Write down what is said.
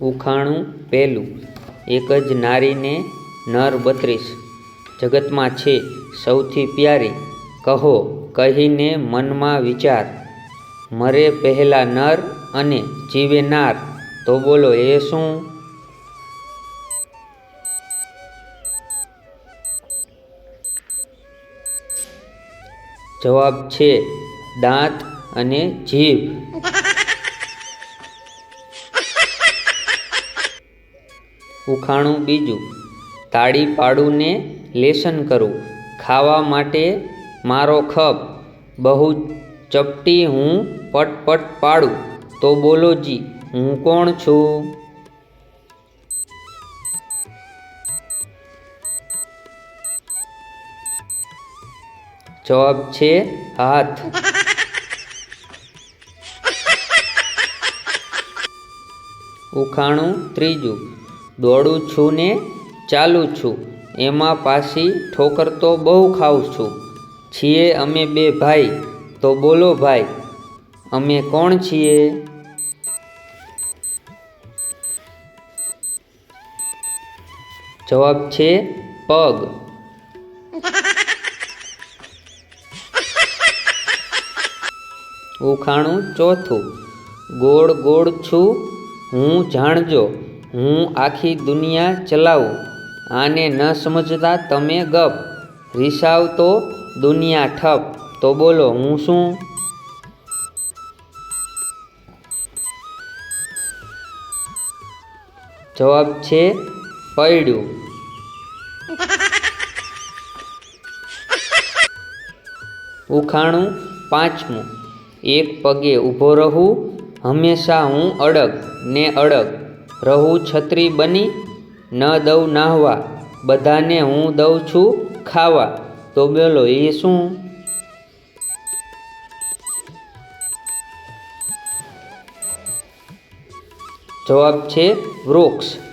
ઉખાણું પહેલું. એક જ નારીને નર બત્રીસ. જગતમાં છે સૌથી પ્યારી. કહો, કહીને મનમાં વિચાર. મરે પહેલા નર અને જીવે નાર. તો બોલો, એ શું? જવાબ છે દાંત અને જીભ. ઉખાણું બીજું. તાળી પાડુંને લેસન કરું. ખાવા માટે મારો ખપ. બહુ ચપટી હું પટ પટ પાડું. તો બોલો જી, હું કોણ છું? જવાબ છે હાથ. ઉખાણું ત્રીજું. દોડું છું ને ચાલું છું. એમાં પાછી ઠોકર તો બહુ ખાઉં છું. છીએ અમે બે ભાઈ, તો બોલો ભાઈ, અમે કોણ છીએ? જવાબ છે પગ. ઉખાણું ચોથું. ગોળ ગોળ છું, હું જાણજો. હું આખી દુનિયા ચલાવું, આને ન સમજતા તમે ગપ. રિસાવ તો દુનિયા ઠપ, તો બોલો હું શું? જવાબ છે પડ્યું. ઉખાણું પાંચમું. એક પગે ઊભો રહું, હંમેશા હું અડગ ને અડગ. રહું છત્રી બની, ન દઉં નાહવા, બધાને હું દઉં છું ખાવા, તો બોલો એ શું? જવાબ છે વૃક્ષ.